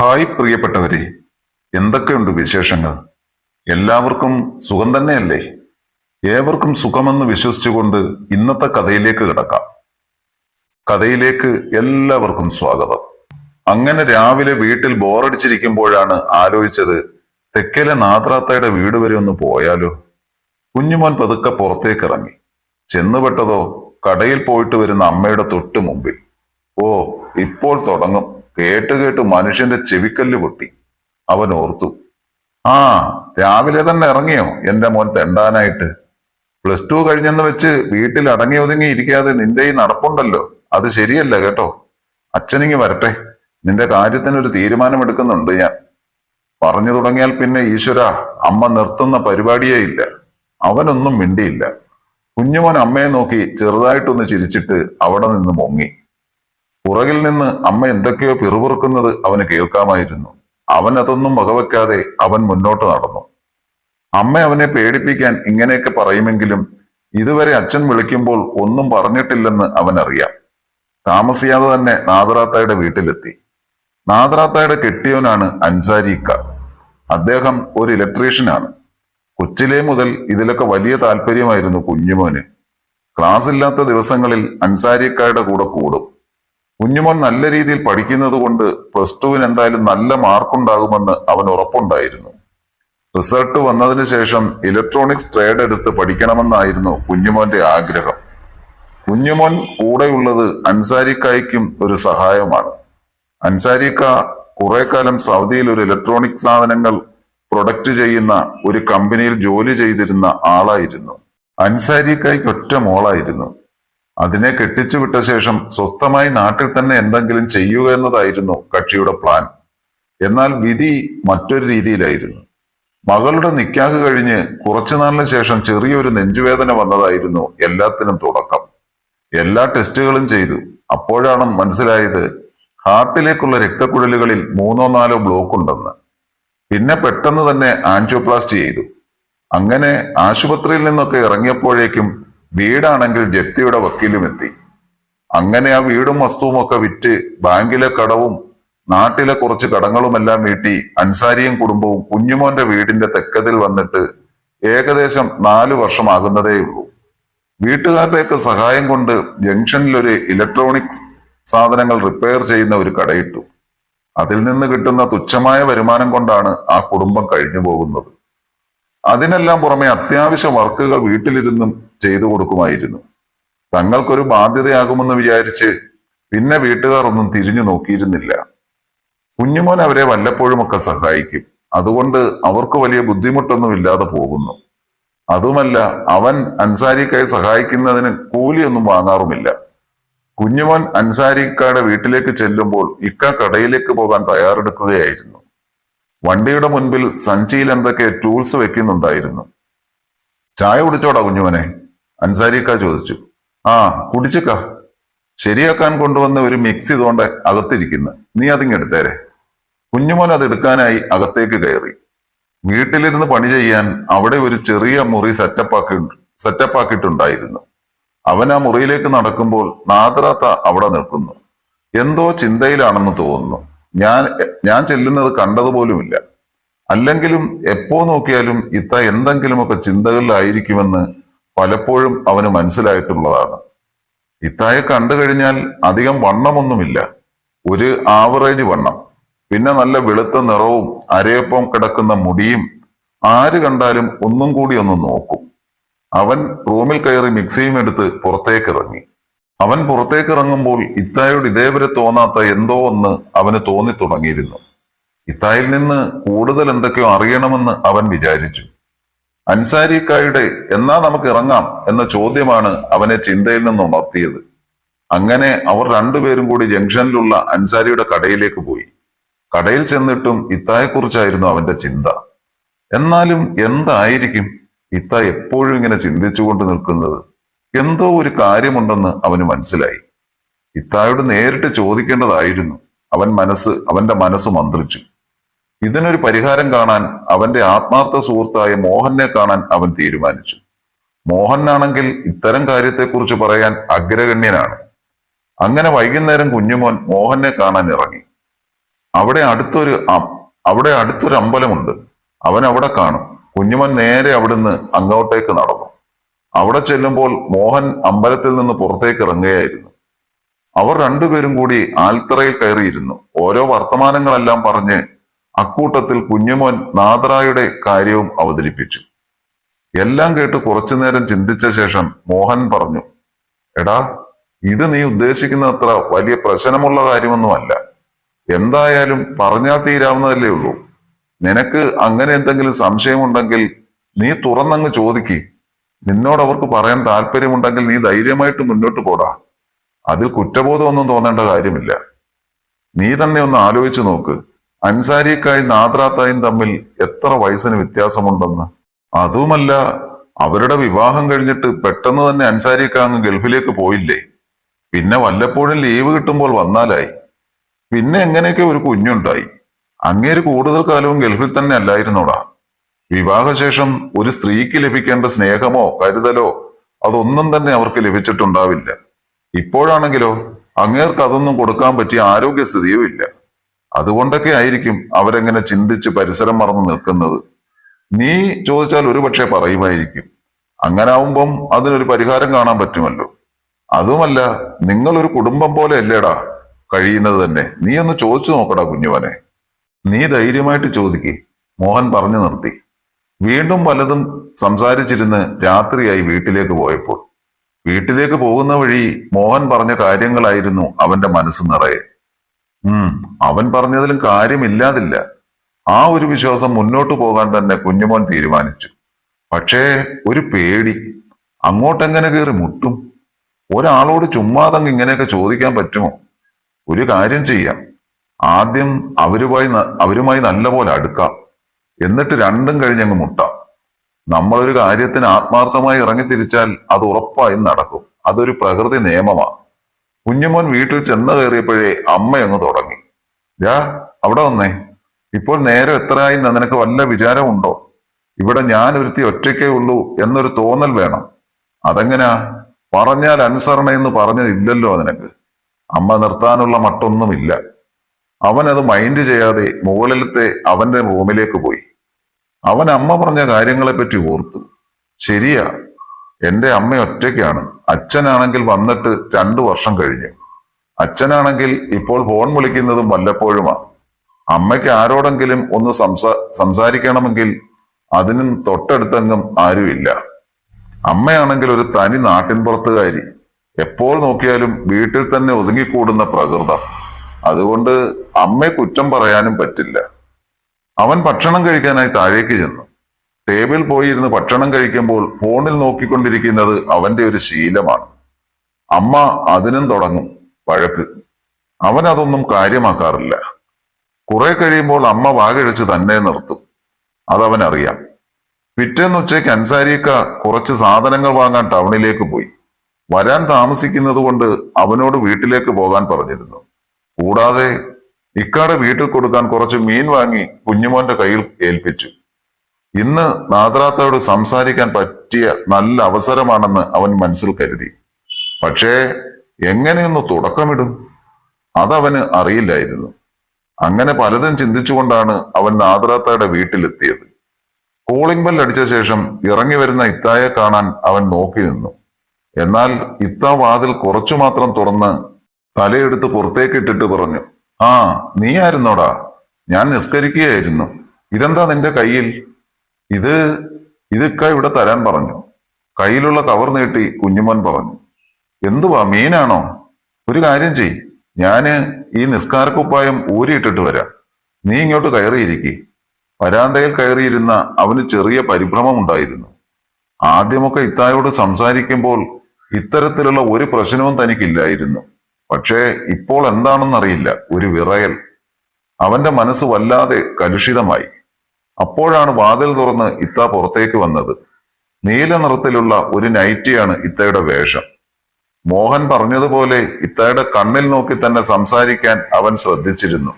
Hi പ്രിയപ്പെട്ടവരെ എന്തൊക്കെയുണ്ട് വിശേഷങ്ങൾ? എല്ലാവർക്കും സുഖം തന്നെയല്ലേ? ഏവർക്കും സുഖമെന്ന് വിശ്വസിച്ചുകൊണ്ട് ഇന്നത്തെ കഥയിലേക്ക് കിടക്കാം. കഥയിലേക്ക് എല്ലാവർക്കും സ്വാഗതം. അങ്ങനെ രാവിലെ വീട്ടിൽ ബോറടിച്ചിരിക്കുമ്പോഴാണ് ആലോചിച്ചത് തെക്കലെ നാദ്രാത്തയുടെ വീട് വരെ ഒന്ന് പോയാലോ? കുഞ്ഞുമോൻ പതുക്കെ പുറത്തേക്ക് ഇറങ്ങി ചെന്നുപെട്ടതോ കടയിൽ പോയിട്ട് വരുന്ന അമ്മയുടെ തൊട്ടു മുമ്പിൽ. ഓ ഇപ്പോൾ തുടങ്ങും. കേട്ട് കേട്ട് മനുഷ്യന്റെ ചെവിക്കല്ല് പൊട്ടി. അവൻ ഓർത്തു ആ രാവിലെ തന്നെ ഇറങ്ങിയോ? എന്റെ മോൻ തെണ്ടാനായിട്ട്. പ്ലസ് ടു കഴിഞ്ഞെന്ന് വെച്ച് വീട്ടിൽ അടങ്ങി ഒതുങ്ങി ഇരിക്കാതെ നിന്റെ ഈ നടപ്പുണ്ടല്ലോ. അത് ശരിയല്ല കേട്ടോ. അച്ഛനിങ്ങി വരട്ടെ. നിന്റെ കാര്യത്തിന് ഒരു തീരുമാനമെടുക്കുന്നുണ്ട് ഞാൻ. പറഞ്ഞു തുടങ്ങിയാൽ പിന്നെ ഈശ്വര അമ്മ നിർത്തുന്ന പരിപാടിയേ ഇല്ല. അവനൊന്നും മിണ്ടിയില്ല. കുഞ്ഞുമോൻ അമ്മയെ നോക്കി ചെറുതായിട്ടൊന്ന് ചിരിച്ചിട്ട് അവിടെ നിന്ന് മുങ്ങി. പുറകിൽ നിന്ന് അമ്മ എന്തൊക്കെയോ പിറുപിറുക്കുന്നത് അവന് കേൾക്കാമായിരുന്നു. അവൻ അതൊന്നും വകവെക്കാതെ അവൻ മുന്നോട്ട് നടന്നു. അമ്മ അവനെ പേടിപ്പിക്കാൻ ഇങ്ങനെയൊക്കെ പറയുമെങ്കിലും ഇതുവരെ അച്ഛൻ വിളിക്കുമ്പോൾ ഒന്നും പറഞ്ഞിട്ടില്ലെന്ന് അവൻ അറിയാം താമസിയാതെ തന്നെ നാദറാത്തായുടെ വീട്ടിലെത്തി. നാദറാത്തായുടെ കെട്ടിയോനാണ് അൻസാരിക്ക അദ്ദേഹം ഒരു ഇലക്ട്രീഷ്യനാണ്. കൊച്ചിലെ മുതൽ ഇതിലൊക്കെ വലിയ താല്പര്യമായിരുന്നു കുഞ്ഞുമോന്. ക്ലാസ് ഇല്ലാത്ത ദിവസങ്ങളിൽ അൻസാരിക്കായുടെ കൂടെ കൂടും. കുഞ്ഞുമോൻ നല്ല രീതിയിൽ പഠിക്കുന്നത് കൊണ്ട് പ്ലസ് ടുവിന് എന്തായാലും നല്ല മാർക്കുണ്ടാകുമെന്ന് അവൻ ഉറപ്പുണ്ടായിരുന്നു. റിസൾട്ട് വന്നതിന് ശേഷം ഇലക്ട്രോണിക്സ് ട്രേഡ് എടുത്ത് പഠിക്കണമെന്നായിരുന്നു കുഞ്ഞുമോന്റെ ആഗ്രഹം. കുഞ്ഞുമോൻ കൂടെയുള്ളത് അൻസാരിക്കായ്ക്കും ഒരു സഹായമാണ്. അൻസാരിക്ക കുറെ കാലം സൗദിയിൽ ഒരു ഇലക്ട്രോണിക് സാധനങ്ങൾ പ്രൊഡക്റ്റ് ചെയ്യുന്ന ഒരു കമ്പനിയിൽ ജോലി ചെയ്തിരുന്ന ആളായിരുന്നു. അൻസാരിക്കായ്ക്ക് ഒറ്റ മോളായിരുന്നു. അതിനെ കെട്ടിച്ചു വിട്ട ശേഷം സ്വസ്ഥമായി നാട്ടിൽ തന്നെ എന്തെങ്കിലും ചെയ്യുക എന്നതായിരുന്നു കക്ഷിയുടെ പ്ലാൻ എന്നാൽ വിധി മറ്റൊരു രീതിയിലായിരുന്നു. മകളുടെ നിക്കാഹ് കഴിഞ്ഞ് കുറച്ചു നാളിന് ശേഷം ചെറിയൊരു നെഞ്ചുവേദന വന്നതായിരുന്നു എല്ലാത്തിനും തുടക്കം. എല്ലാ ടെസ്റ്റുകളും ചെയ്തു. അപ്പോഴാണ് മനസ്സിലായത് ഹാർട്ടിലേക്കുള്ള രക്തക്കുഴലുകളിൽ മൂന്നോ നാലോ ബ്ലോക്ക് ഉണ്ടെന്ന്. പിന്നെ പെട്ടെന്ന് തന്നെ ആൻജിയോപ്ലാസ്റ്റി ചെയ്തു. അങ്ങനെ ആശുപത്രിയിൽ നിന്നൊക്കെ ഇറങ്ങിയപ്പോഴേക്കും വീടാണെങ്കിൽ ജപ്തിയുടെ വക്കീലും എത്തി അങ്ങനെ ആ വീടും വസ്തുവും ഒക്കെ വിറ്റ് ബാങ്കിലെ കടവും നാട്ടിലെ കുറച്ച് കടങ്ങളുമെല്ലാം വീട്ടി അൻസാരിയും കുടുംബവും കുഞ്ഞുമോന്റെ വീടിന്റെ തെക്കതിൽ വന്നിട്ട് ഏകദേശം നാലു വർഷമാകുന്നതേയുള്ളൂ വീട്ടുകാരുടെയൊക്കെ സഹായം കൊണ്ട് ജംഗ്ഷനിൽ ഒരു ഇലക്ട്രോണിക്സ് സാധനങ്ങൾ റിപ്പയർ ചെയ്യുന്ന ഒരു കടയിട്ടു. അതിൽ നിന്ന് കിട്ടുന്ന തുച്ഛമായ വരുമാനം കൊണ്ടാണ് ആ കുടുംബം കഴിഞ്ഞു പോകുന്നത് അതിനെല്ലാം പുറമെ അത്യാവശ്യ വർക്കുകൾ വീട്ടിലിരുന്നും ചെയ്തു കൊടുക്കുമായിരുന്നു. തങ്ങൾക്കൊരു ബാധ്യതയാകുമെന്ന് വിചാരിച്ച് പിന്നെ വീട്ടുകാർ ഒന്നും തിരിഞ്ഞു നോക്കിയിരുന്നില്ല. കുഞ്ഞുമോൻ അവരെ വല്ലപ്പോഴും ഒക്കെ സഹായിക്കും. അതുകൊണ്ട് അവർക്ക് വലിയ ബുദ്ധിമുട്ടൊന്നും ഇല്ലാതെ പോകുന്നു. അതുമല്ല അവൻ അൻസാരിക്കായി സഹായിക്കുന്നതിന് കൂലിയൊന്നും വാങ്ങാറുമില്ല. കുഞ്ഞുമോൻ അൻസാരിക്കായുടെ വീട്ടിലേക്ക് ചെല്ലുമ്പോൾ ഇക്ക കടയിലേക്ക് പോകാൻ തയ്യാറെടുക്കുകയായിരുന്നു. വണ്ടിയുടെ മുൻപിൽ സഞ്ചിയിൽ എന്തൊക്കെ ടൂൾസ് വെക്കുന്നുണ്ടായിരുന്നു? ചായ കുടിച്ചോടാ കുഞ്ഞുമനെ. അൻസാരിക്ക ചോദിച്ചു. ആ കുടിച്ചുക്ക. ശരിയാക്കാൻ കൊണ്ടുവന്ന ഒരു മിക്സി തോണ്ട അകത്തിരിക്കുന്നു. നീ അതിങ്ങെടുത്തേരെ. കുഞ്ഞുമോൻ അത് എടുക്കാനായി അകത്തേക്ക് കയറി. വീട്ടിലിരുന്ന് പണി ചെയ്യാൻ അവിടെ ഒരു ചെറിയ മുറി സെറ്റപ്പാക്കി സെറ്റപ്പാക്കിയിട്ടുണ്ടായിരുന്നു അവൻ ആ മുറിയിലേക്ക് നടക്കുമ്പോൾ നാദറാത്ത അവിടെ നിൽക്കുന്നു. എന്തോ ചിന്തയിലാണെന്ന് തോന്നുന്നു. ഞാൻ ഞാൻ ചെല്ലുന്നത് കണ്ടതുപോലുമില്ല. അല്ലെങ്കിലും എപ്പോ നോക്കിയാലും ഇത്ത എന്തെങ്കിലുമൊക്കെ ചിന്തകളിലായിരിക്കുമെന്ന് പലപ്പോഴും അവന് മനസ്സിലായിട്ടുള്ളതാണ്. ഇത്തായെ കണ്ടു കഴിഞ്ഞാൽ അധികം വണ്ണമൊന്നുമില്ല. ഒരു ആവറേജ് വണ്ണം. പിന്നെ നല്ല വെളുത്ത നിറവും അരയപ്പം കിടക്കുന്ന മുടിയും ആര് കണ്ടാലും ഒന്നും കൂടി ഒന്ന് നോക്കും. അവൻ റൂമിൽ കയറി മിക്സിയും എടുത്ത് പുറത്തേക്ക് ഇറങ്ങി അവൻ പുറത്തേക്ക് ഇറങ്ങുമ്പോൾ ഇത്തായോട് ഇതേവരെ തോന്നാത്ത എന്തോ ഒന്ന് അവന് തോന്നി തുടങ്ങിയിരുന്നു ഇത്തായിൽ നിന്ന് കൂടുതൽ എന്തൊക്കെയോ അറിയണമെന്ന് അവൻ വിചാരിച്ചു. അൻസാരിക്കായുടെ എന്നാ നമുക്ക് ഇറങ്ങാം എന്ന ചോദ്യമാണ് അവനെ ചിന്തയിൽ നിന്ന് ഉണർത്തിയത്. അങ്ങനെ അവർ രണ്ടുപേരും കൂടി ജംഗ്ഷനിലുള്ള അൻസാരിയുടെ കടയിലേക്ക് പോയി. കടയിൽ ചെന്നിട്ടും ഇത്തായെക്കുറിച്ചായിരുന്നു അവന്റെ ചിന്ത. എന്നാലും എന്തായിരിക്കും ഇത്ത എപ്പോഴും ഇങ്ങനെ ചിന്തിച്ചുകൊണ്ട് നിൽക്കുന്നത്? എന്തോ ഒരു കാര്യമുണ്ടെന്ന് അവന് മനസ്സിലായി. ഇത്തായോട് നേരിട്ട് ചോദിക്കേണ്ടതായിരുന്നു. അവൻ മനസ്സ് അവന്റെ മനസ്സ് മന്ത്രിച്ചു. ഇതിനൊരു പരിഹാരം കാണാൻ അവന്റെ ആത്മാർത്ഥ സുഹൃത്തായ മോഹനെ കാണാൻ അവൻ തീരുമാനിച്ചു. മോഹനാണെങ്കിൽ ഇത്തരം കാര്യത്തെക്കുറിച്ച് പറയാൻ അഗ്രഗണ്യനാണ്. അങ്ങനെ വൈകുന്നേരം കുഞ്ഞുമോൻ മോഹനെ കാണാൻ ഇറങ്ങി. അവിടെ അടുത്തൊരു അവിടെ അടുത്തൊരു അമ്പലമുണ്ട് അവൻ അവിടെ കാണും. കുഞ്ഞുമോൻ നേരെ അവിടുന്ന് അങ്ങോട്ടേക്ക് നടന്നു. അവിടെ ചെല്ലുമ്പോൾ മോഹൻ അമ്പലത്തിൽ നിന്ന് പുറത്തേക്ക് ഇറങ്ങുകയായിരുന്നു. അവർ രണ്ടുപേരും കൂടി ആൽത്തറയിൽ കയറിയിരുന്നു. ഓരോ വർത്തമാനങ്ങളെല്ലാം പറഞ്ഞ് അക്കൂട്ടത്തിൽ കുഞ്ഞുമോൻ നാദറായുടെ കാര്യവും അവതരിപ്പിച്ചു. എല്ലാം കേട്ട് കുറച്ചുനേരം ചിന്തിച്ച ശേഷം മോഹൻ പറഞ്ഞു എടാ ഇത് നീ ഉദ്ദേശിക്കുന്ന അത്ര വലിയ പ്രശ്നമുള്ള കാര്യമൊന്നുമല്ല. എന്തായാലും പറഞ്ഞാൽ തീരാവുന്നതല്ലേ ഉള്ളൂ. നിനക്ക് അങ്ങനെ എന്തെങ്കിലും സംശയമുണ്ടെങ്കിൽ നീ തുറന്നങ്ങ് ചോദിക്ക്. നിന്നോട് അവർക്ക് പറയാൻ താല്പര്യമുണ്ടെങ്കിൽ നീ ധൈര്യമായിട്ട് മുന്നോട്ട് പോടാ. അതിൽ കുറ്റബോധമൊന്നും തോന്നേണ്ട കാര്യമില്ല. നീ തന്നെ ഒന്ന് ആലോചിച്ചു നോക്ക്. അൻസാരിക്കായും നാദ്രാത്തായും തമ്മിൽ എത്ര വയസ്സിന് വ്യത്യാസമുണ്ടെന്ന്. അതുമല്ല അവരുടെ വിവാഹം കഴിഞ്ഞിട്ട് പെട്ടെന്ന് തന്നെ അൻസാരിക്ക അങ്ങ് ഗൾഫിലേക്ക് പോയില്ലേ? പിന്നെ വല്ലപ്പോഴും ലീവ് കിട്ടുമ്പോൾ വന്നാലായി. പിന്നെ എങ്ങനെയൊക്കെ ഒരു കുഞ്ഞുണ്ടായി? അങ്ങേര് കൂടുതൽ കാലവും ഗൾഫിൽ തന്നെ അല്ലായിരുന്നോടാ. വിവാഹശേഷം ഒരു സ്ത്രീക്ക് ലഭിക്കേണ്ട സ്നേഹമോ കരുതലോ അതൊന്നും തന്നെ അവർക്ക് ലഭിച്ചിട്ടുണ്ടാവില്ല. ഇപ്പോഴാണെങ്കിലോ അങ്ങേർക്ക് അതൊന്നും കൊടുക്കാൻ പറ്റിയ ആരോഗ്യസ്ഥിതിയും ഇല്ല. അതുകൊണ്ടൊക്കെ ആയിരിക്കും അവരെങ്ങനെ ചിന്തിച്ച് പരിസരം മറന്നു നിൽക്കുന്നത്. നീ ചോദിച്ചാൽ ഒരുപക്ഷെ പറയുമായിരിക്കും അങ്ങനെ ആവുമ്പം അതിനൊരു പരിഹാരം കാണാൻ പറ്റുമല്ലോ. അതുമല്ല നിങ്ങളൊരു കുടുംബം പോലെ അല്ലേടാ കഴിയുന്നത് തന്നെ. നീ ഒന്ന് ചോദിച്ചു നോക്കടാ കുഞ്ഞുവനെ നീ ധൈര്യമായിട്ട് ചോദിക്കേ. മോഹൻ പറഞ്ഞു നിർത്തി. വീണ്ടും പലതും സംസാരിച്ചിരുന്ന് രാത്രിയായി വീട്ടിലേക്ക് പോയപ്പോൾ. വീട്ടിലേക്ക് പോകുന്ന വഴി മോഹൻ പറഞ്ഞ കാര്യങ്ങളായിരുന്നു അവന്റെ മനസ്സ് നിറയെ. ഉം അവൻ പറഞ്ഞതിലും കാര്യമില്ലാതില്ല. ആ ഒരു വിശ്വാസം മുന്നോട്ട് പോകാൻ തന്നെ കുഞ്ഞുമോൻ തീരുമാനിച്ചു. പക്ഷേ ഒരു പേടി. അങ്ങോട്ടെങ്ങനെ കയറി മുട്ടും? ഒരാളോട് ചുമ്മാതങ്ങ് ഇങ്ങനെയൊക്കെ ചോദിക്കാൻ പറ്റുമോ? ഒരു കാര്യം ചെയ്യാം. ആദ്യം അവരുമായി അവരുമായി നല്ലപോലെ അടുക്കാം. എന്നിട്ട് രണ്ടും കഴിഞ്ഞങ്ങ് മുട്ടാം. നമ്മളൊരു കാര്യത്തിന് ആത്മാർത്ഥമായി ഇറങ്ങിത്തിരിച്ചാൽ അത് ഉറപ്പായും നടക്കും. അതൊരു പ്രകൃതി നിയമമാണ് കുഞ്ഞുമോൻ വീട്ടിൽ ചെന്ന് കയറിയപ്പോഴേ അമ്മയങ്ങ് തുടങ്ങി. യാ അവിടെ വന്നേ. ഇപ്പോൾ നേരം ആയി നിനക്ക് വല്ല വിചാരമുണ്ടോ? ഇവിടെ ഞാൻ ഒരുത്തി ഒറ്റയ്ക്കേ ഉള്ളൂ എന്നൊരു തോന്നൽ വേണം. അതെങ്ങനാ? പറഞ്ഞാൽ അനുസരണ എന്ന് പറഞ്ഞതില്ലല്ലോ നിനക്ക്. അമ്മ നിർത്താനുള്ള മട്ടൊന്നുമില്ല. അവൻ അത് മൈൻഡ് ചെയ്യാതെ മുകളിലത്തെ അവന്റെ റൂമിലേക്ക് പോയി. അവൻ അമ്മ പറഞ്ഞ കാര്യങ്ങളെപ്പറ്റി ഓർത്തു. ശരിയാ എന്റെ അമ്മ ഒറ്റയ്ക്കാണ്. അച്ഛനാണെങ്കിൽ വന്നിട്ട് രണ്ടു വർഷം കഴിഞ്ഞു. അച്ഛനാണെങ്കിൽ ഇപ്പോൾ ഫോൺ വിളിക്കുന്നതും വല്ലപ്പോഴുമാ. അമ്മയ്ക്ക് ആരോടെങ്കിലും ഒന്ന് സംസാ സംസാരിക്കണമെങ്കിൽ അതിനും തൊട്ടടുത്തെങ്ങും ആരുമില്ല. അമ്മയാണെങ്കിൽ ഒരു തനി നാട്ടിൻപുറത്തുകാരി. എപ്പോൾ നോക്കിയാലും വീട്ടിൽ തന്നെ ഒതുങ്ങിക്കൂടുന്ന പ്രകൃതം. അതുകൊണ്ട് അമ്മയെ കുറ്റം പറയാനും പറ്റില്ല. അവൻ ഭക്ഷണം കഴിക്കാനായി താഴേക്ക് ചെന്നു. ടേബിൾ പോയിരുന്ന് ഭക്ഷണം കഴിക്കുമ്പോൾ ഫോണിൽ നോക്കിക്കൊണ്ടിരിക്കുന്നത് അവന്റെ ഒരു ശീലമാണ്. അമ്മ അതിനും തുടങ്ങും വഴക്ക്. അവൻ അതൊന്നും കാര്യമാക്കാറില്ല. കുറെ കഴിയുമ്പോൾ അമ്മ വാകഴിച്ച് തന്നെ നിർത്തും. അതവൻ അറിയാം പിറ്റേന്ന് ഉച്ചയ്ക്ക് അൻസാരിക്ക കുറച്ച് സാധനങ്ങൾ വാങ്ങാൻ ടൗണിലേക്ക് പോയി. വരാൻ താമസിക്കുന്നത് കൊണ്ട് അവനോട് വീട്ടിലേക്ക് പോകാൻ പറഞ്ഞിരുന്നു. കൂടാതെ ഇക്കാടെ വീട്ടിൽ കൊടുക്കാൻ കുറച്ച് മീൻ വാങ്ങി കുഞ്ഞുമോന്റെ കയ്യിൽ ഏൽപ്പിച്ചു. ഇന്ന് നാദ്രാത്തയോട് സംസാരിക്കാൻ പറ്റിയ നല്ല അവസരമാണെന്ന് അവൻ മനസ്സിൽ കരുതി. പക്ഷേ എങ്ങനെയൊന്ന് തുടക്കമിടും? അതവന് അറിയില്ലായിരുന്നു. അങ്ങനെ പലതും ചിന്തിച്ചുകൊണ്ടാണ് അവൻ നാദ്രാത്തയുടെ വീട്ടിലെത്തിയത്. കോളിംഗ് ബെൽ അടിച്ച ശേഷം ഇറങ്ങി വരുന്ന ഇത്തായെ കാണാൻ അവൻ നോക്കി നിന്നു. എന്നാൽ ഇത്ത വാതിൽ കുറച്ചു മാത്രം തുറന്ന് തലയെടുത്ത് പുറത്തേക്ക് ഇട്ടിട്ട് പറഞ്ഞു ആ നീ ആയിരുന്നോടാ ഞാൻ നിസ്കരിക്കുകയായിരുന്നു. ഇതെന്താ നിന്റെ കയ്യിൽ? ഇത് ഇതൊക്കെ ഇവിടെ തരാൻ പറഞ്ഞു. കയ്യിലുള്ള കവർ നീട്ടി കുഞ്ഞുമോൻ പറഞ്ഞു എന്തുവാ മീനാണോ? ഒരു കാര്യം ചെയ് ഞാൻ ഈ നിസ്കാരക്കുപ്പായം ഊരിയിട്ടിട്ട് വരാം. നീ ഇങ്ങോട്ട് കയറിയിരിക്കെ. വരാന്തയിൽ കയറിയിരുന്ന അവന് ചെറിയ പരിഭ്രമം ഉണ്ടായിരുന്നു. ആദ്യമൊക്കെ ഇത്തായോട് സംസാരിക്കുമ്പോൾ ഇത്തരത്തിലുള്ള ഒരു പ്രശ്നവും തനിക്കില്ലായിരുന്നു. പക്ഷേ ഇപ്പോൾ എന്താണെന്നറിയില്ല ഒരു വിറയൽ. അവന്റെ മനസ്സ് വല്ലാതെ കലുഷിതമായി. അപ്പോഴാണ് വാതിൽ തുറന്ന് ഇത്ത പുറത്തേക്ക് വന്നത്. നീല നിറത്തിലുള്ള ഒരു നൈറ്റിയാണ് ഇത്തയുടെ വേഷം. മോഹൻ പറഞ്ഞതുപോലെ ഇത്തയുടെ കണ്ണിൽ നോക്കി തന്നെ സംസാരിക്കാൻ അവൻ ശ്രദ്ധിച്ചിരുന്നു.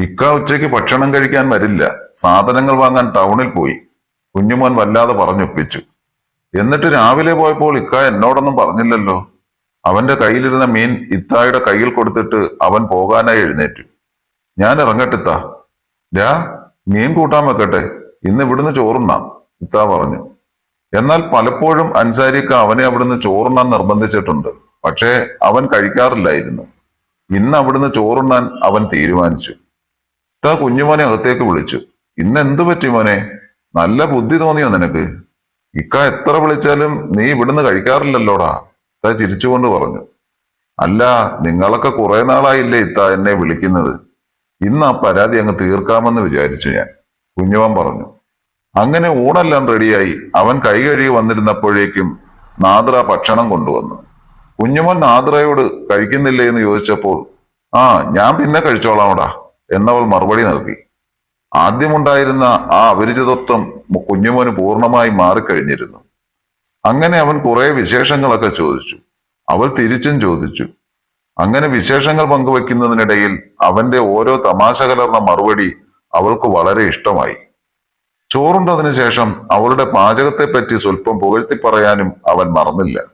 ഇക്ക ഉച്ചയ്ക്ക് ഭക്ഷണം കഴിക്കാൻ വരില്ല. സാധനങ്ങൾ വാങ്ങാൻ ടൗണിൽ പോയി. കുഞ്ഞുമോൻ വല്ലാതെ പറഞ്ഞൊപ്പിച്ചു. എന്നിട്ട് രാവിലെ പോയപ്പോൾ ഇക്ക എന്നോടൊന്നും പറഞ്ഞില്ലല്ലോ. അവന്റെ കയ്യിലിരുന്ന മീൻ ഇത്തായുടെ കയ്യിൽ കൊടുത്തിട്ട് അവൻ പോകാനായി എഴുന്നേറ്റു. ഞാൻ ഇറങ്ങട്ടിത്താ രാ മീൻ കൂട്ടാൻ വെക്കട്ടെ. ഇന്ന് ഇവിടുന്ന് ചോറുണ്ണാം ഇത്ത പറഞ്ഞു. എന്നാൽ പലപ്പോഴും അൻസാരിക്ക് അവനെ അവിടുന്ന് ചോറുണ്ണാൻ നിർബന്ധിച്ചിട്ടുണ്ട്. പക്ഷേ അവൻ കഴിക്കാറില്ലായിരുന്നു. ഇന്ന് അവിടുന്ന് ചോറുണ്ണാൻ അവൻ തീരുമാനിച്ചു. ഇത്ത കുഞ്ഞുമോനെ അകത്തേക്ക് വിളിച്ചു. ഇന്ന് എന്തു പറ്റി മോനെ? നല്ല ബുദ്ധി തോന്നിയോ നിനക്ക്? ഇക്ക എത്ര വിളിച്ചാലും നീ ഇവിടുന്ന് കഴിക്കാറില്ലല്ലോടാ. ഇത്ത ചിരിച്ചുകൊണ്ട് പറഞ്ഞു അല്ല നിങ്ങളൊക്കെ കുറെ നാളായില്ലേ ഇത്ത എന്നെ വിളിക്കുന്നത്. ഇന്ന് ആ പരാതി അങ്ങ് തീർക്കാമെന്ന് വിചാരിച്ചു ഞാൻ. കുഞ്ഞുവൻ പറഞ്ഞു അങ്ങനെ ഊണെല്ലാം റെഡിയായി. അവൻ കൈ കഴുകി വന്നിരുന്നപ്പോഴേക്കും നാദ്ര ഭക്ഷണം കൊണ്ടുവന്നു. കുഞ്ഞുമൻ നാദ്രയോട് കഴിക്കുന്നില്ലേ എന്ന് ചോദിച്ചപ്പോൾ ആ ഞാൻ പിന്നെ കഴിച്ചോളാമടാ എന്നവൾ മറുപടി നൽകി. ആദ്യമുണ്ടായിരുന്ന ആ അപരിചിതത്വം കുഞ്ഞുമോന് പൂർണമായി മാറിക്കഴിഞ്ഞിരുന്നു. അങ്ങനെ അവൻ കുറെ വിശേഷങ്ങളൊക്കെ ചോദിച്ചു. അവൾ തിരിച്ചും ചോദിച്ചു. അങ്ങനെ വിശേഷങ്ങൾ പങ്കുവെക്കുന്നതിനിടയിൽ അവന്റെ ഓരോ തമാശ കലർന്ന മറുപടി അവൾക്ക് വളരെ ഇഷ്ടമായി. ചോറുണ്ടതിനു ശേഷം അവളുടെ പാചകത്തെപ്പറ്റി സ്വല്പം പുകഴ്ത്തി പറയാനും അവൻ മറന്നില്ല.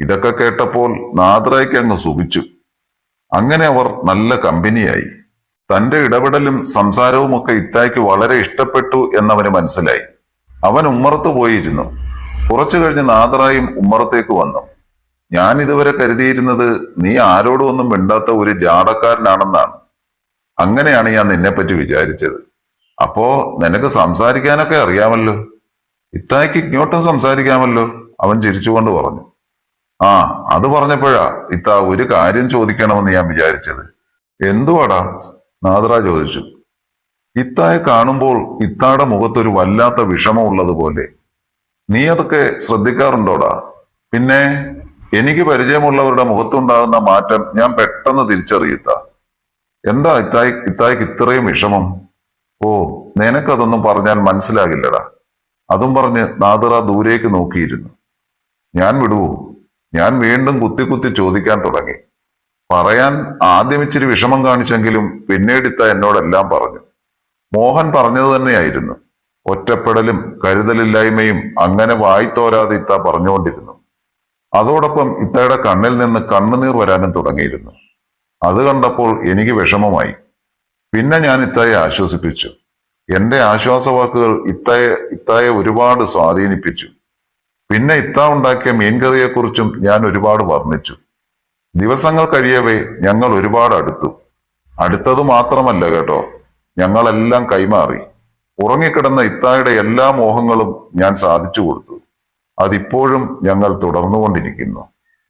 ഇതൊക്കെ കേട്ടപ്പോൾ നാദ്രയ്ക്ക് അങ്ങ് സുഖിച്ചു. അങ്ങനെ അവർ നല്ല കമ്പനിയായി. തന്റെ ഇടപെടലും സംസാരവുമൊക്കെ ഇത്തായ്ക്ക് വളരെ ഇഷ്ടപ്പെട്ടു എന്നവന് മനസ്സിലായി. അവൻ ഉമ്മറത്ത് പോയിരുന്നു. കുറച്ചു കഴിഞ്ഞ് നാദറായും ഉമ്മറത്തേക്ക് വന്നു. ഞാൻ ഇതുവരെ കരുതിയിരുന്നത് നീ ആരോടും ഒന്നും മിണ്ടാത്ത ഒരു ജാടക്കാരനാണെന്നാണ്. അങ്ങനെയാണ് ഞാൻ നിന്നെപ്പറ്റി വിചാരിച്ചത്. അപ്പോ നിനക്ക് സംസാരിക്കാനൊക്കെ അറിയാമല്ലോ? ഇത്തായ്ക്ക് ഇങ്ങോട്ടും സംസാരിക്കാമല്ലോ അവൻ ചിരിച്ചുകൊണ്ട് പറഞ്ഞു. ആ അത് പറഞ്ഞപ്പോഴാ ഇത്ത ഒരു കാര്യം ചോദിക്കണമെന്ന് ഞാൻ വിചാരിച്ചത്. എന്തുവാടാ? നാദ്ര ചോദിച്ചു. ഇത്തായെ കാണുമ്പോൾ ഇത്താടെ മുഖത്തൊരു വല്ലാത്ത വിഷമമുള്ളതുപോലെ നീ അതൊക്കെ ശ്രദ്ധിക്കാറുണ്ടോടാ? പിന്നെ എനിക്ക് പരിചയമുള്ളവരുടെ മുഖത്തുണ്ടാകുന്ന മാറ്റം ഞാൻ പെട്ടെന്ന് തിരിച്ചറിയുത്ത എന്താ ഇത്തായി ഇത്തായിക്ക് ഇത്രയും വിഷമം? ഓ നിനക്കതൊന്നും പറഞ്ഞാൽ മനസ്സിലാകില്ലടാ. അതും പറഞ്ഞ് നാദിറ ദൂരേക്ക് നോക്കിയിരുന്നു. ഞാൻ വിടുവോ? ഞാൻ വീണ്ടും കുത്തി കുത്തി ചോദിക്കാൻ തുടങ്ങി. പറയാൻ ആദ്യം ഇച്ചിരി വിഷമം കാണിച്ചെങ്കിലും പിന്നീട് ഇത്ത എന്നോടെല്ലാം പറഞ്ഞു. മോഹൻ പറഞ്ഞത് തന്നെയായിരുന്നു. ഒറ്റപ്പെടലും കരുതലില്ലായ്മയും അങ്ങനെ വായിത്തോരാതെ ഇത്ത പറഞ്ഞുകൊണ്ടിരുന്നു. അതോടൊപ്പം ഇത്തയുടെ കണ്ണിൽ നിന്ന് കണ്ണുനീർ വരാനും തുടങ്ങിയിരുന്നു. അത് കണ്ടപ്പോൾ എനിക്ക് വിഷമമായി. പിന്നെ ഞാൻ ഇത്തയെ ആശ്വസിപ്പിച്ചു. എന്റെ ആശ്വാസവാക്കുകൾ ഇത്തയെ ഇത്തയെ ഒരുപാട് സ്വാധീനിപ്പിച്ചു. പിന്നെ ഇത്ത ഉണ്ടാക്കിയ മീൻകറിയെക്കുറിച്ചും ഞാൻ ഒരുപാട് വർണിച്ചു. ദിവസങ്ങൾ കഴിയവേ ഞങ്ങൾ ഒരുപാട് അടുത്തു. അടുത്തത് മാത്രമല്ല കേട്ടോ ഞങ്ങളെല്ലാം കൈമാറി. ഉറങ്ങിക്കിടന്ന ഇത്തായുടെ എല്ലാ മോഹങ്ങളും ഞാൻ സാധിച്ചു കൊടുത്തു. അതിപ്പോഴും ഞങ്ങൾ തുടർന്നുകൊണ്ടിരിക്കുന്നു.